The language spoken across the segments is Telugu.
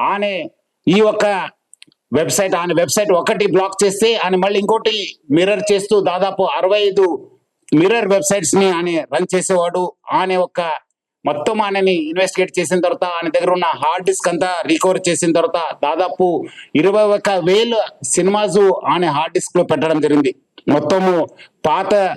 ఆనే ఈ ఒక్క వెబ్సైట్ ఆయన వెబ్సైట్ ఒకటి బ్లాక్ చేస్తే ఆయన మళ్ళీ ఇంకోటి మిర్రర్ చేస్తూ దాదాపు అరవై ఐదు మిర్రర్ వెబ్సైట్స్ని ఆయన రన్ చేసేవాడు. ఆయన ఒక మొత్తం ఆయనని ఇన్వెస్టిగేట్ చేసిన తర్వాత ఆయన దగ్గర ఉన్న హార్డ్ డిస్క్ అంతా రికవర్ చేసిన తర్వాత దాదాపు ఇరవై ఒక వేలు సినిమాస్ ఆయన హార్డ్ డిస్క్లో పెట్టడం జరిగింది. మొత్తము పాత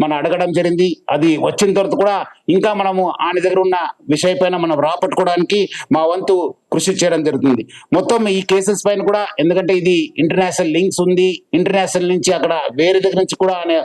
మనం అడగడం జరిగింది. అది వచ్చిన తర్వాత కూడా ఇంకా మనము ఆయన దగ్గర ఉన్న విషయ పైన మనం రాపట్టుకోవడానికి మా వంతు కృషి చేయడం జరుగుతుంది. మొత్తం ఈ కేసెస్ పైన కూడా ఎందుకంటే ఇది ఇంటర్నేషనల్ లింక్స్ ఉంది. ఇంటర్నేషనల్ నుంచి అక్కడ వేరే దగ్గర నుంచి కూడా ఆయన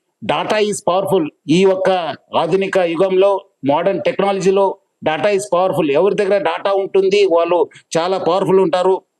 డాటా ఈజ్ పవర్ఫుల్ ఈ ఒక్క ఆధునిక యుగంలో మోడర్న్ టెక్నాలజీలో డాటా ఈజ్ పవర్ఫుల్ ఎవరి దగ్గర డాటా ఉంటుంది వాళ్ళు చాలా పవర్ఫుల్ ఉంటారు.